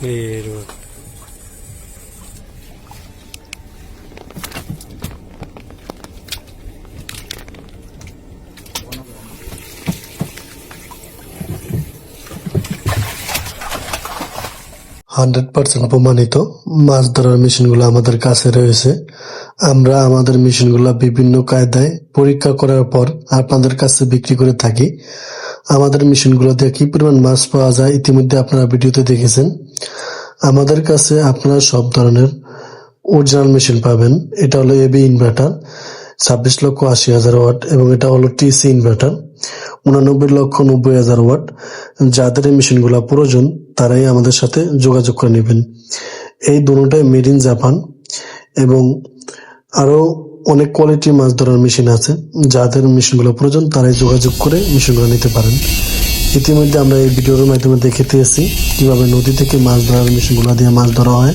Hundred percent প্রমাণিত। মাছ ধরার মেশিনগুলো আমাদের কাছে রয়েছে। আমরা আমাদের মেশিনগুলো বিভিন্ন কায়দায় পরীক্ষা করার পর আপনাদের কাছে বিক্রি করে থাকি। আমাদের মেশিনগুলোতে কি পরিমাণ মাছ পাওয়া যায় ইতিমধ্যে আপনারা ভিডিওতে দেখেছেন। আমাদের কাছে আপনারা সব ধরনের অরিজিনাল মেশিন পাবেন। এটা হলো এবি ইনভার্টার ছাব্বিশ লক্ষ আশি হাজার ওয়াট, এবং এটা হলো টিসি ইনভার্টার উনানব্বই লক্ষ নব্বই হাজার ওয়াট। যাদের এই মেশিনগুলো প্রয়োজন, তারাই আমাদের সাথে যোগাযোগ করে নেবেন। এই দুটোটাই মেড ইন জাপান এবং আরও অনেক কোয়ালিটির মাছ ধরার মেশিন আছে। যাদের মেশিনগুলো প্রয়োজন, তারাই যোগাযোগ করে মেশিনগুলো নিতে পারেন। ইতিমধ্যে আমরা এই ভিডিওর মাধ্যমে দেখে দিয়েছি কীভাবে নদী থেকে মাছ ধরার মেশিনগুলো দিয়ে মাছ ধরা হয়।